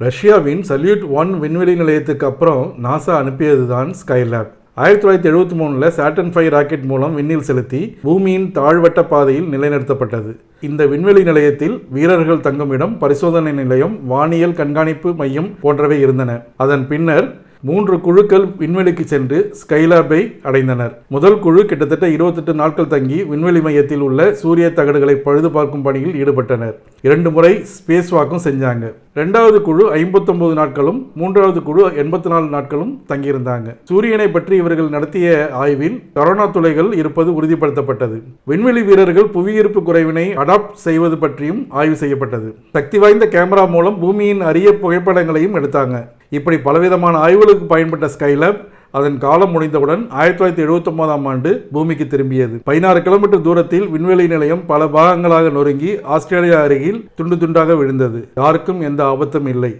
ரஷ்யாவின் salute one விண்வெளி நிலையத்துக்கு அப்புறம் நாசா அனுப்பியது தான் ஸ்கைலேப் ஆயிரத்தி தொள்ளாயிரத்தி எழுபத்தி மூணில் சாட்டன் ஃபைவ் ராக்கெட் மூலம் விண்ணில் செலுத்தி பூமியின் தாழ்வட்ட பாதையில் நிலைநிறுத்தப்பட்டது. இந்த விண்வெளி நிலையத்தில் வீரர்கள் தங்கும் இடம் பரிசோதனை நிலையம் வானியல் கண்காணிப்பு மையம் போன்றவை இருந்தன. அதன் பின்னர் மூன்று குழுக்கள் விண்வெளிக்கு சென்று ஸ்கைலாபை அடைந்தனர். முதல் குழு கிட்டத்தட்ட இருபத்தெட்டு நாட்கள் தங்கி விண்வெளி மையத்தில் உள்ள சூரிய தகடுகளை பழுது பார்க்கும் பணியில் ஈடுபட்டனர். இரண்டு முறை ஸ்பேஸ் வாக்கும் செஞ்சாங்க. ரெண்டாவது குழு ஐம்பத்தொன்பது நாட்களும் மூன்றாவது குழு எண்பத்தி நாலு நாட்களும் தங்கியிருந்தாங்க. சூரியனை பற்றி இவர்கள் நடத்திய ஆய்வில் கரோனா துளைகள் இருப்பது உறுதிப்படுத்தப்பட்டது. விண்வெளி வீரர்கள் புவியீர்ப்பு குறைவினை அடாப்ட் செய்வது பற்றியும் ஆய்வு செய்யப்பட்டது. சக்தி வாய்ந்த கேமரா மூலம் பூமியின் அரிய புகைப்படங்களையும் எடுத்தாங்க. இப்படி பலவிதமான ஆய்வுகளுக்கு பயன்பட்ட ஸ்கைலேப் அதன் காலம் முடிந்தவுடன் ஆயிரத்தி தொள்ளாயிரத்தி எழுபத்தொன்பதாம் ஆண்டு பூமிக்கு திரும்பியது. பதினாறு கிலோமீட்டர் தூரத்தில் விண்வெளி நிலையம் பல பாகங்களாக நொறுங்கி ஆஸ்திரேலியா அருகில் துண்டு துண்டாக விழுந்தது. யாருக்கும் எந்த ஆபத்தும் இல்லை.